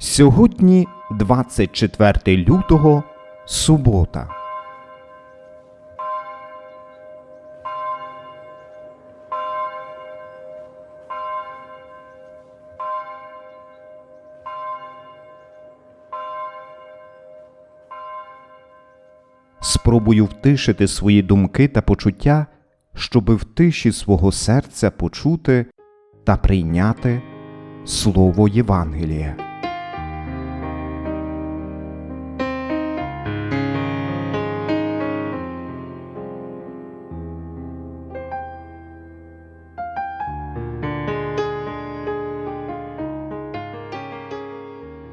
Сьогодні 24 лютого, субота. Спробую втишити свої думки та почуття, щоби в тиші свого серця почути та прийняти Слово Євангелія.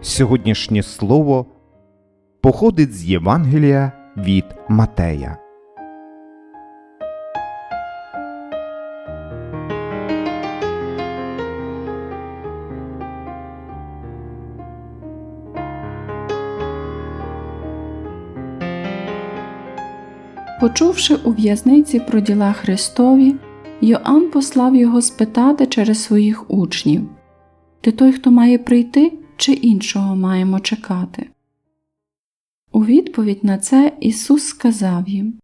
Сьогоднішнє слово походить з Євангелія від Матея. Почувши у в'язниці про діла Христові, Йоанн послав його спитати через своїх учнів Ти той, хто має прийти, чи іншого маємо чекати? У відповідь на це Ісус сказав їм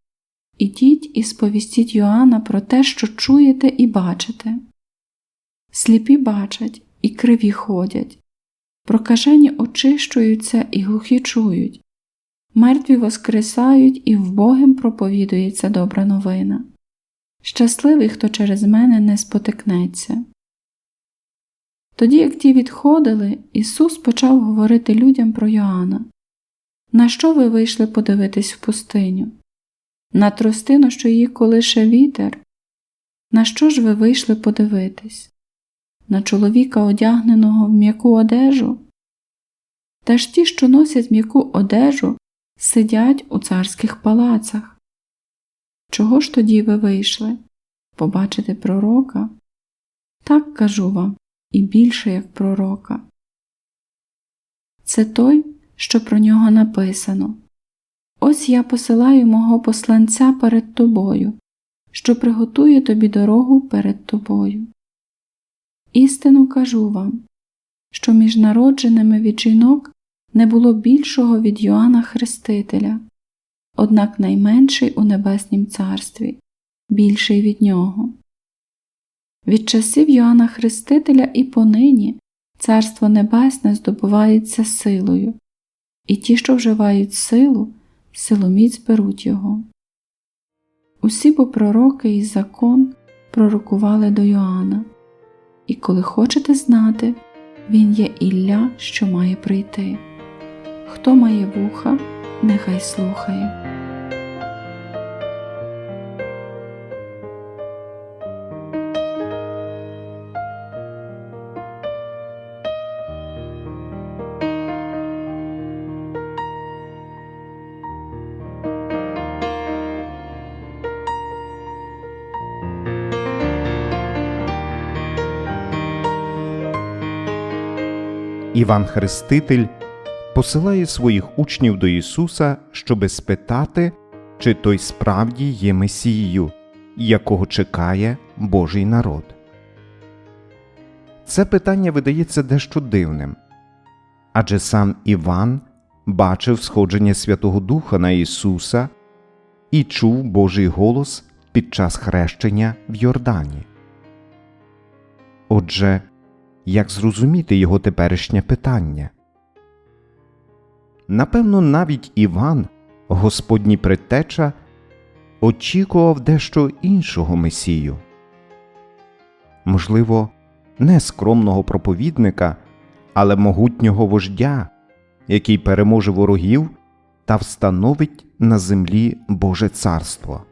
Ідіть і сповістіть Йоанна про те, що чуєте і бачите. Сліпі бачать і криві ходять, прокажені очищуються і глухі чують, мертві воскресають і вбогим проповідується добра новина. Щасливий, хто через мене не спотикнеться. Тоді, як ті відходили, Ісус почав говорити людям про Йоанна. На що ви вийшли подивитись в пустиню? На тростину, що її колише вітер? На що ж ви вийшли подивитись? На чоловіка, одягненого в м'яку одежу? Та ж ті, що носять м'яку одежу, сидять у царських палацах. Чого ж тоді ви вийшли? Побачити пророка? Так кажу вам, і більше як пророка. Це той, що про нього написано Ось я посилаю мого посланця перед тобою, що приготує тобі дорогу перед тобою. Істину кажу вам, що між народженими від жінок не було більшого від Йоанна Хрестителя, однак найменший у Небеснім Царстві, більший від нього. Від часів Йоанна Хрестителя і понині Царство Небесне здобувається силою, і ті, що вживають силу, силоміць беруть його. Усі бо пророки і закон пророкували до Йоанна, і коли хочете знати, він є Ілля, що має прийти. Хто має вуха, нехай слухає. Іван Хреститель посилає своїх учнів до Ісуса, щоби спитати, чи той справді є Месією, якого чекає Божий народ. Це питання видається дещо дивним адже сам Іван бачив сходження Святого Духа на Ісуса і чув Божий голос під час хрещення в Йордані. Отже, як зрозуміти його теперішнє питання? Напевно, навіть Іван, Господній предтеча, очікував дещо іншого Месію. Можливо, не скромного проповідника, але могутнього вождя, який переможе ворогів та встановить на землі Боже царство.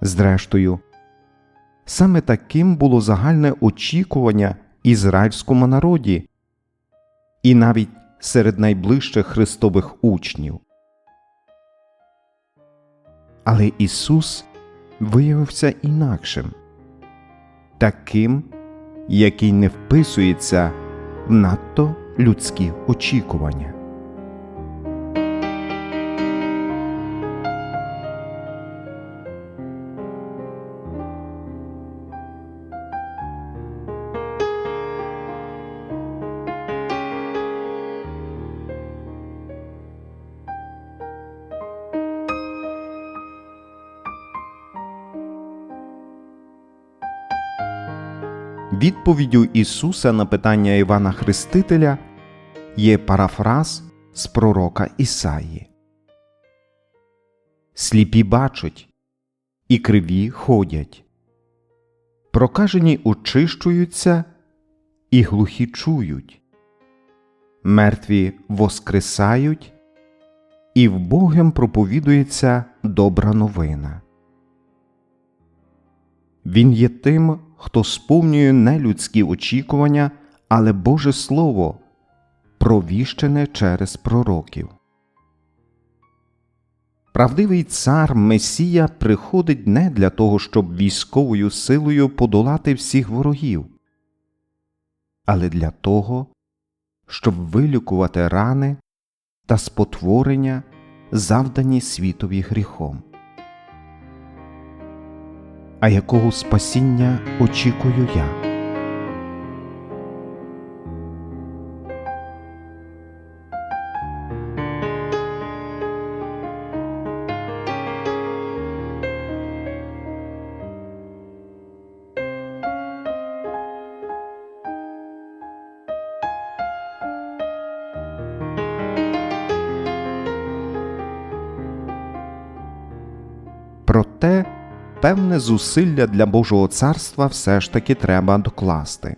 Зрештою, Саме таким було загальне очікування ізраїльському народі і навіть серед найближчих Христових учнів. Але Ісус виявився інакшим, таким, який не вписується в надто людські очікування. Відповіддю Ісуса на питання Івана Хрестителя є парафраз з пророка Ісаї. Сліпі бачать, і криві ходять, прокажені очищуються, і глухі чують, мертві воскресають, і вбогим проповідується добра новина. Він є тим, хто сповнює не людські очікування, але Боже Слово, провіщене через пророків. Правдивий цар Месія приходить не для того, щоб військовою силою подолати всіх ворогів, але для того, щоб вилікувати рани та спотворення, завдані світові гріхом. А якого спасіння очікую я? Проте певне зусилля для Божого царства все ж таки треба докласти.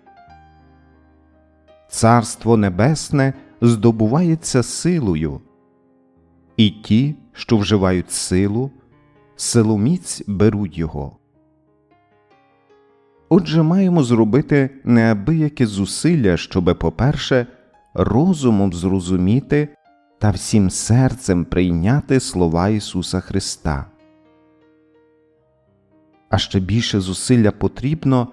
Царство Небесне здобувається силою, і ті, що вживають силу, силоміць беруть його. Отже, маємо зробити неабияке зусилля, щоби, по-перше, розумом зрозуміти та всім серцем прийняти слова Ісуса Христа а ще більше зусилля потрібно,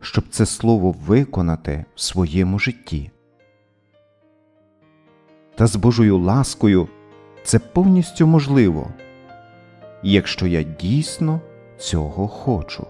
щоб це слово виконати в своєму житті. Та з Божою ласкою це повністю можливо, якщо я дійсно цього хочу.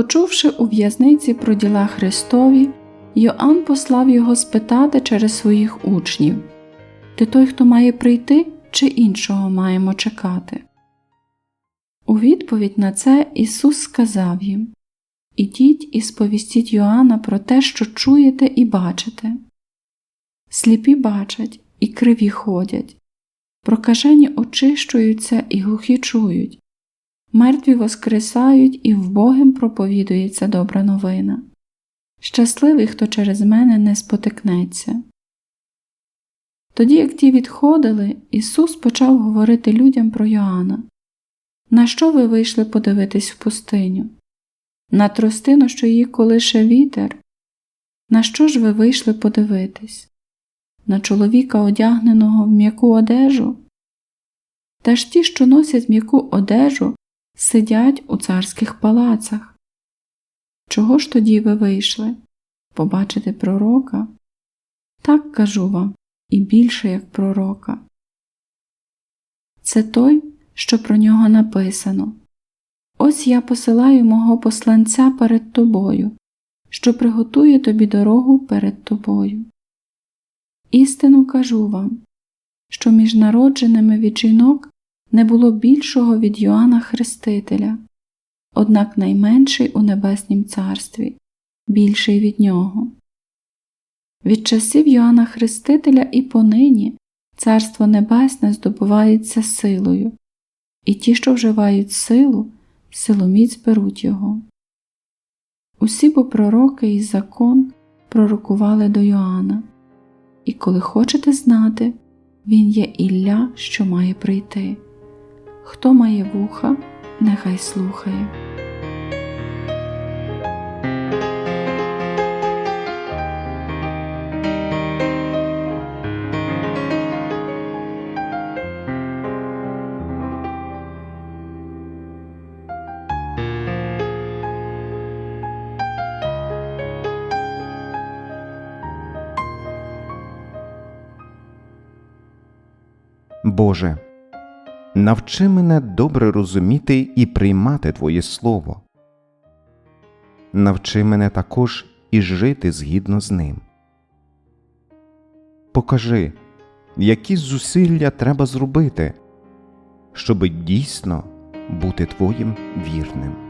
Почувши у в'язниці про діла Христові, Йоанн послав його спитати через своїх учнів Ти той, хто має прийти, чи іншого маємо чекати? У відповідь на це Ісус сказав їм Ідіть і сповістіть Йоанна про те, що чуєте і бачите. Сліпі бачать і криві ходять, прокажені очищуються і глухі чують мертві воскресають і вбогим проповідується добра новина. Щасливий, хто через мене не спотикнеться. Тоді, як ті відходили, Ісус почав говорити людям про Йоанна. На що ви вийшли подивитись в пустиню? На тростину, що її колише вітер? На що ж ви вийшли подивитись? На чоловіка, одягненого в м'яку одежу? Та ж ті, що носять м'яку одежу, сидять у царських палацах. Чого ж тоді ви вийшли? Побачити пророка? Так кажу вам, і більше як пророка. Це той, що про нього написано. Ось я посилаю мого посланця перед тобою, що приготує тобі дорогу перед тобою. Істину кажу вам, що між народженими від жінок не було більшого від Йоанна Хрестителя, однак найменший у Небеснім Царстві, більший від нього. Від часів Йоанна Хрестителя і понині Царство Небесне здобувається силою, і ті, що вживають силу, силоміць беруть його. Усі бо пророки і закон пророкували до Йоанна, і коли хочете знати, він є Ілля, що має прийти. Хто має вуха, нехай слухає. Боже навчи мене добре розуміти і приймати Твоє Слово. Навчи мене також і жити згідно з ним. Покажи, які зусилля треба зробити, щоби дійсно бути Твоїм вірним.